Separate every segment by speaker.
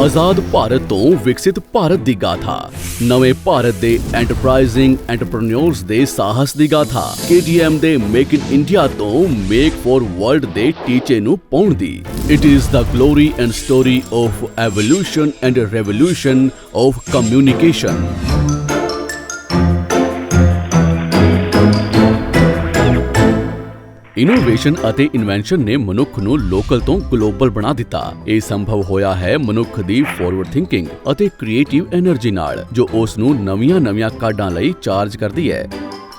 Speaker 1: ਆਜ਼ਾਦ ਭਾਰਤ ਤੋਂ ਵਿਕਸਿਤ ਭਾਰਤ ਦੀ ਗਾਥਾ। ਨਵੇਂ ਭਾਰਤ ਦੇ ਐਂਟਰਪ੍ਰਾਈਜ਼ਿੰਗ ਐਂਟਰਪ੍ਰੈਨਿਓਰਸ ਦੇ ਸਾਹਸ ਦੀ ਗਾਥਾ। KTM ਦੇ ਮੇਕ ਇਨ ਇੰਡੀਆ ਤੋਂ ਮੇਕ ਫॉर ਵਰਲਡ ਦੇ ਟੀਚੇ ਨੂੰ ਪਾਉਣ ਦੀ। It is the glory and story of evolution and revolution of communication innovation ਅਤੇ ਇਨਵੈਂਸ਼ਨ ਨੇ ਮਨੁੱਖ ਨੂੰ ਲੋਕਲ ਤੋਂ ਗਲੋਬਲ ਬਣਾ ਦਿੱਤਾ। ਇਹ ਸੰਭਵ ਹੋਇਆ ਹੈ ਮਨੁੱਖ ਦੀ ਫਾਰਵਰਡ ਥਿੰਕਿੰਗ ਅਤੇ ਕ੍ਰੀਏਟਿਵ એનર્ਜੀ ਨਾਲ, ਜੋ ਉਸ ਨੂੰ ਨਵੀਆਂ-ਨਵੀਆਂ ਕਾਢਾਂ ਲਈ ਚਾਰਜ ਕਰਦੀ ਹੈ।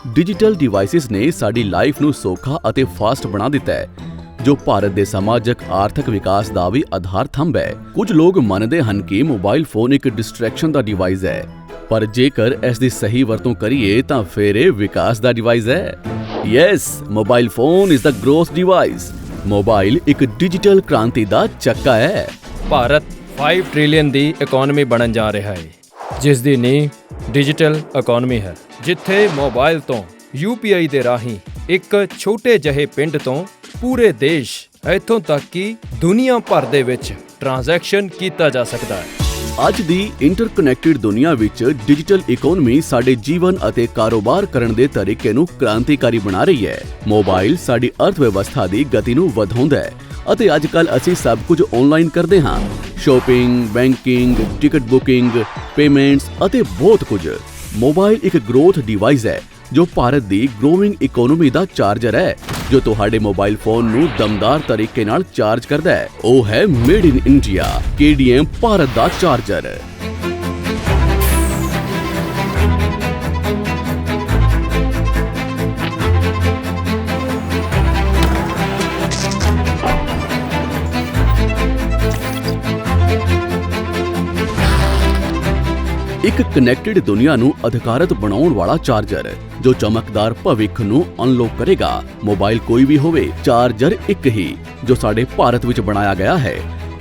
Speaker 1: ਡਿਜੀਟਲ ਡਿਵਾਈਸਸ ਨੇ ਸਾਡੀ ਲਾਈਫ ਨੂੰ ਸੌਖਾ ਅਤੇ ਫਾਸਟ ਬਣਾ ਦਿੱਤਾ ਹੈ, ਜੋ ਭਾਰਤ ਦੇ ਸਮਾਜਿਕ, ਆਰਥਿਕ ਵਿਕਾਸ ਦਾ ਵੀ ਆਧਾਰ ਥੰਮ ਹੈ। ਕੁਝ ਲੋਕ ਮੰਨਦੇ ਹਨ ਕਿ ਮੋਬਾਈਲ ਫੋਨ ਇੱਕ ਡਿਸਟਰੈਕਸ਼ਨ ਦਾ ਡਿਵਾਈਸ ਹੈ, ਪਰ ਜੇਕਰ ਇਸ ਦੀ ਸਹੀ ਵਰਤੋਂ ਕਰੀਏ ਤਾਂ ਫਿਰ ਇਹ ਵਿਕਾਸ ਦਾ ਡਿਵਾਈਸ ਹੈ। Yes mobile phone is the growth device mobile ਇੱਕ ਡਿਜੀਟਲ ਕ੍ਰਾਂਤੀ ਦਾ ਚੱਕਾ ਹੈ।
Speaker 2: ਭਾਰਤ 5 ਟ੍ਰਿਲੀਅਨ ਦੀ ਇਕਨੋਮੀ ਬਣਨ ਜਾ ਰਿਹਾ ਹੈ। ਜਿਸ ਦੀ ਨੀਂਹ ਡਿਜੀਟਲ ਇਕਨੋਮੀ ਹੈ। ਜਿੱਥੇ ਮੋਬਾਈਲ ਤੋਂ UPI ਦੇ ਰਾਹੀਂ ਇੱਕ ਛੋਟੇ ਜਿਹੇ ਪਿੰਡ ਤੋਂ ਪੂਰੇ ਦੇਸ਼ ਇੱਥੋਂ ਤੱਕ ਕਿ ਦੁਨੀਆ ਭਰ ਦੇ ਵਿੱਚ ਟ੍ਰਾਂਜੈਕਸ਼ਨ ਕੀਤਾ ਜਾ ਸਕਦਾ ਹੈ।
Speaker 1: ਅੱਜ ਦੀ ਇੰਟਰਕਨੈਕਟਿਡ ਦੁਨੀਆ ਵਿੱਚ ਡਿਜੀਟਲ ਇਕਨੋਮੀ ਸਾਡੇ ਜੀਵਨ ਅਤੇ ਕਾਰੋਬਾਰ ਕਰਨ ਦੇ ਤਰੀਕੇ ਨੂੰ ਕ੍ਰਾਂਤੀਕਾਰੀ ਬਣਾ ਰਹੀ ਹੈ। ਮੋਬਾਈਲ ਸਾਡੀ ਅਰਥ ਵਿਵਸਥਾ ਦੀ ਗਤੀ ਨੂੰ ਵਧਾਉਂਦਾ ਹੈ ਅਤੇ ਅੱਜ ਕੱਲ ਅਸੀਂ ਸਭ ਕੁਝ ਆਨਲਾਈਨ ਕਰਦੇ ਹਾਂ। Shopping banking ticket booking payments ਅਤੇ ਬਹੁਤ ਕੁਝ। ਮੋਬਾਈਲ ਇੱਕ ਗਰੋਥ ਡਿਵਾਈਸ ਹੈ। ਜੋ ਭਾਰਤ ਦੀ ਗਰੋਇੰਗ ਇਕਨੋਮੀ ਦਾ ਚਾਰਜਰ ਹੈ, ਜੋ ਤੁਹਾਡੇ ਮੋਬਾਈਲ ਫੋਨ ਨੂੰ ਦਮਦਾਰ ਤਰੀਕੇ ਨਾਲ ਚਾਰਜ ਕਰਦਾ ਹੈ, ਉਹ ਹੈ made in India KDM Bharat the charger ਇੱਕ ਕਨੈਕਟਡ ਦੁਨੀਆ ਨੂੰ ਅਧਿਕਾਰਤ ਬਣਾਉਣ ਵਾਲਾ ਚਾਰਜਰ ਜੋ ਚਮਕਦਾਰ ਭਵਿੱਖ ਨੂੰ ਅਨਲੌਕ ਕਰੇਗਾ। ਮੋਬਾਈਲ ਕੋਈ ਵੀ ਹੋਵੇ ਚਾਰਜਰ ਇੱਕ ਹੀ, ਜੋ ਸਾਡੇ ਭਾਰਤ ਵਿੱਚ ਬਣਾਇਆ ਗਿਆ ਹੈ,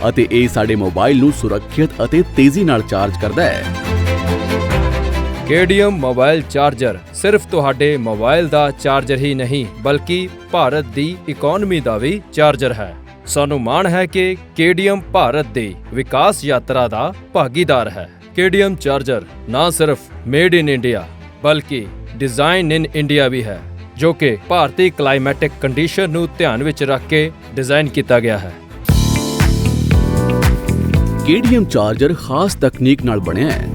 Speaker 1: ਅਤੇ ਇਹ ਸਾਡੇ ਮੋਬਾਈਲ ਨੂੰ ਸੁਰੱਖਿਅਤ ਅਤੇ ਤੇਜ਼ੀ ਨਾਲ ਚਾਰਜ ਕਰਦਾ ਹੈ।
Speaker 2: KDM ਮੋਬਾਈਲ ਚਾਰਜਰ ਸਿਰਫ ਤੁਹਾਡੇ ਮੋਬਾਈਲ ਦਾ ਚਾਰਜਰ ਹੀ ਨਹੀਂ, ਬਲਕਿ ਭਾਰਤ ਦੀ ਇਕਨੋਮੀ ਦਾ ਵੀ ਚਾਰਜਰ ਹੈ। ਸਾਨੂੰ ਮਾਣ ਹੈ ਕਿ KDM ਭਾਰਤ ਦੀ ਵਿਕਾਸ ਯਾਤਰਾ ਦਾ ਭਾਗੀਦਾਰ ਹੈ। KDM ਚਾਰਜਰ ਨਾ ਸਿਰਫ ਮੇਡ ਇਨ ਇੰਡੀਆ, ਬਲਕਿ ਡਿਜ਼ਾਈਨ ਇਨ ਇੰਡੀਆ ਵੀ ਹੈ, ਜੋ ਕਿ ਭਾਰਤੀ ਕਲਾਈਮੈਟਿਕ ਕੰਡੀਸ਼ਨ ਨੂੰ ਧਿਆਨ ਵਿੱਚ ਰੱਖ ਕੇ ਡਿਜ਼ਾਈਨ ਕੀਤਾ ਗਿਆ ਹੈ।
Speaker 1: KDM ਚਾਰਜਰ ਖਾਸ ਤਕਨੀਕ ਨਾਲ ਬਣਿਆ ਹੈ।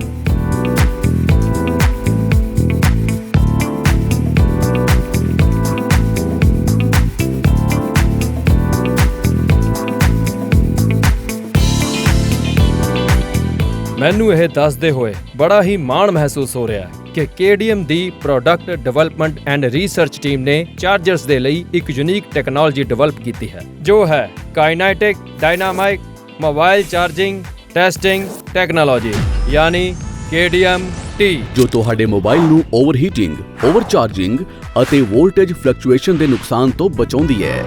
Speaker 2: ਮੈਨੂੰ ਇਹ ਦੱਸਦੇ ਹੋਏ ਬੜਾ ਹੀ ਮਾਣ ਮਹਿਸੂਸ ਹੋ ਰਿਹਾ ਹੈ ਕਿ KDM the product development and research team ਨੇ ਚਾਰਜਰਸ ਦੇ ਲਈ ਇੱਕ ਯੂਨੀਕ ਟੈਕਨੋਲੋਜੀ ਡਿਵੈਲਪ ਕੀਤੀ ਹੈ ਜੋ ਹੈ kinetic dynamic mobile charging testing technology ਯਾਨੀ KDM T
Speaker 1: ਜੋ ਤੁਹਾਡੇ ਮੋਬਾਈਲ ਨੂੰ ਓਵਰਹੀਟਿੰਗ, ਓਵਰਚਾਰਜਿੰਗ ਅਤੇ ਵੋਲਟੇਜ ਫਲਕਚੁਏਸ਼ਨ ਦੇ ਨੁਕਸਾਨ ਤੋਂ ਬਚਾਉਂਦੀ ਹੈ।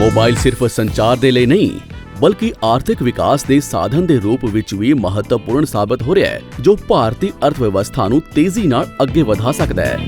Speaker 1: ਮੋਬਾਈਲ ਸਿਰਫ ਸੰਚਾਰ ਦੇ ਲਈ ਨਹੀਂ, ਬਲਕਿ ਆਰਥਿਕ ਵਿਕਾਸ ਦੇ ਸਾਧਨ ਦੇ ਰੂਪ ਵਿੱਚ ਵੀ ਮਹੱਤਵਪੂਰਨ ਸਾਬਤ ਹੋ ਰਿਹਾ ਹੈ, ਜੋ ਭਾਰਤੀ ਅਰਥ ਵਿਵਸਥਾ ਨੂੰ ਤੇਜ਼ੀ ਨਾਲ ਅੱਗੇ ਵਧਾ ਸਕਦਾ ਹੈ।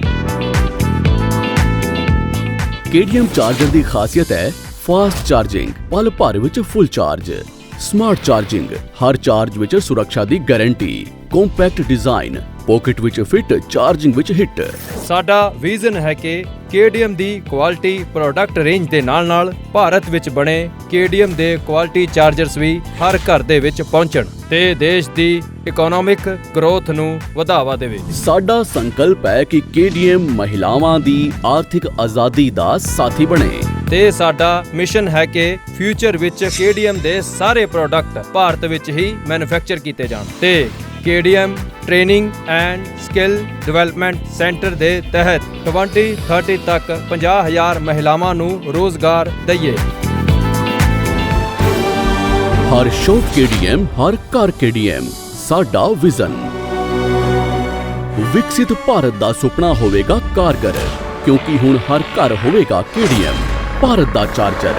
Speaker 1: KDM ਚਾਰਜਰ ਦੀ ਖਾਸੀਅਤ ਹੈ ਫਾਸਟ ਚਾਰਜਿੰਗ ਪਲ ਭਰ ਵਿੱਚ ਫੁੱਲ ਚਾਰਜ ਸਮਾਰਟ ਚਾਰਜਿੰਗ ਹਰ ਚਾਰਜ ਵਿੱਚ ਸੁਰੱਖਿਆ ਦੀ ਗਾਰੰਟੀ ਕੰਪੈਕਟ ਡਿਜ਼ਾਈਨ ਪਾਕਟ ਵਿੱਚ ਫਿੱਟ ਚਾਰਜਿੰਗ ਵਿੱਚ ਹਿੱਟ
Speaker 2: ਸਾਡਾ ਵਿਜ਼ਨ ਹੈ ਕਿ KDM ਦੀ ਕੁਆਲਿਟੀ ਪ੍ਰੋਡਕਟ ਰੇਂਜ ਦੇ ਨਾਲ-ਨਾਲ ਭਾਰਤ ਵਿੱਚ ਬਣੇ KDM ਦੇ ਕੁਆਲਿਟੀ ਚਾਰਜਰਸ ਵੀ ਹਰ ਘਰ ਦੇ ਵਿੱਚ ਪਹੁੰਚਣ ਤੇ ਦੇਸ਼ ਦੀ ਇਕਨੋਮਿਕ ਗਰੋਥ ਨੂੰ ਵਧਾਵਾ ਦੇਵੇ।
Speaker 1: ਸਾਡਾ ਸੰਕਲਪ ਹੈ ਕਿ KDM ਮਹਿਲਾਵਾਂ ਦੀ ਆਰਥਿਕ ਆਜ਼ਾਦੀ ਦਾ ਸਾਥੀ ਬਣੇ।
Speaker 2: ਤੇ ਸਾਡਾ ਮਿਸ਼ਨ ਹੈ ਕਿ ਫਿਊਚਰ ਵਿੱਚ KDM ਦੇ ਸਾਰੇ ਪ੍ਰੋਡਕਟ ਭਾਰਤ ਵਿੱਚ ਹੀ ਮੈਨੂਫੈਕਚਰ ਕੀਤੇ ਜਾਣ ਤੇ KDM training and skill development centre ਦੇ ਤਹਿਤ 2030 ਤੱਕ 50000 ਮਹਿਲਾਵਾਂ ਨੂੰ ਰੋਜ਼ਗਾਰ ਦਈਏ।
Speaker 1: ਹਰ ਸ਼ੌਕ KDM ਹਰ ਘਰ KDM ਸਾਡਾ ਵਿਜ਼ਨ। ਵਿਕਸਿਤ ਭਾਰਤ ਦਾ ਸੁਪਨਾ ਹੋਵੇਗਾ ਕਾਰਗਰ, ਕਿਉਂਕਿ ਹੁਣ ਹਰ ਘਰ ਹੋਵੇਗਾ KDM ਭਾਰਤ ਦਾ ਚਾਰਜਰ।